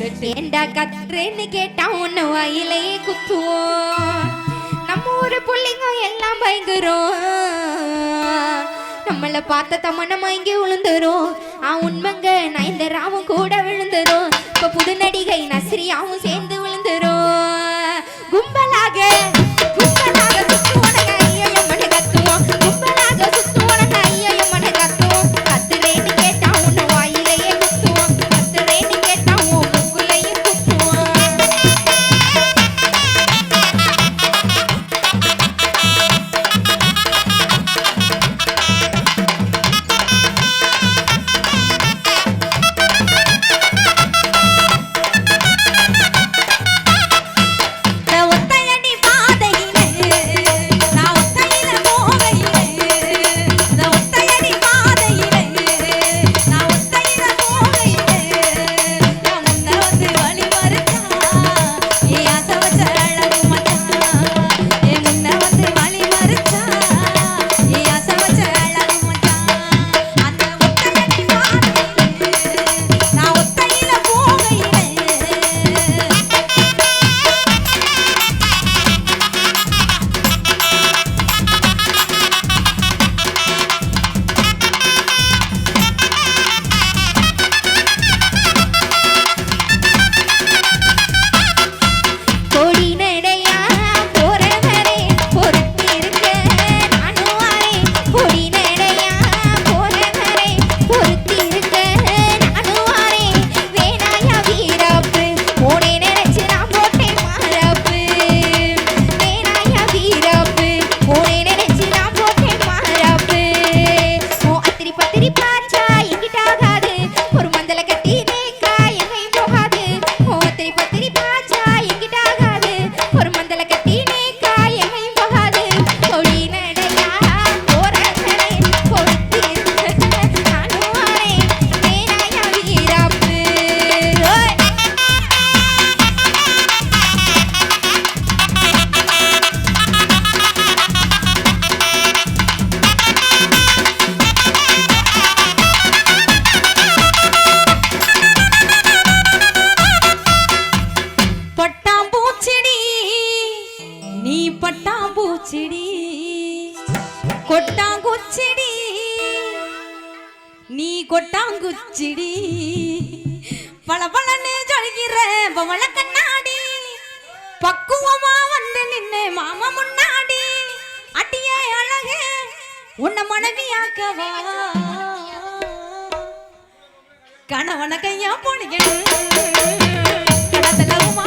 ஏண்டா கத்துறேன்னு கேட்டா ஒன்னு வாயிலேயே குத்துவோம். நம்ம ஊரு பிள்ளைங்க எல்லாம் பயங்குறோம் நம்மள பார்த்த தமனமா இங்கே விழுந்துரும் ஆ உண்மைங்க நான் ராவும் கூட விழுந்துரும். இப்ப புது நடிகை நஸ்ரியாவும் சேர்ந்து விழுந்துரும். கும்பலாக பல பலன்னு ஜொலிக்கிற பவள கண்ணாடி. பக்குவமா வந்து நின்னு மாமா முன்னாடி. அட்டியே அழகு உன்னை மனைவியாக்கவா? கணவன கையா போனீங்க கடத்தல உமா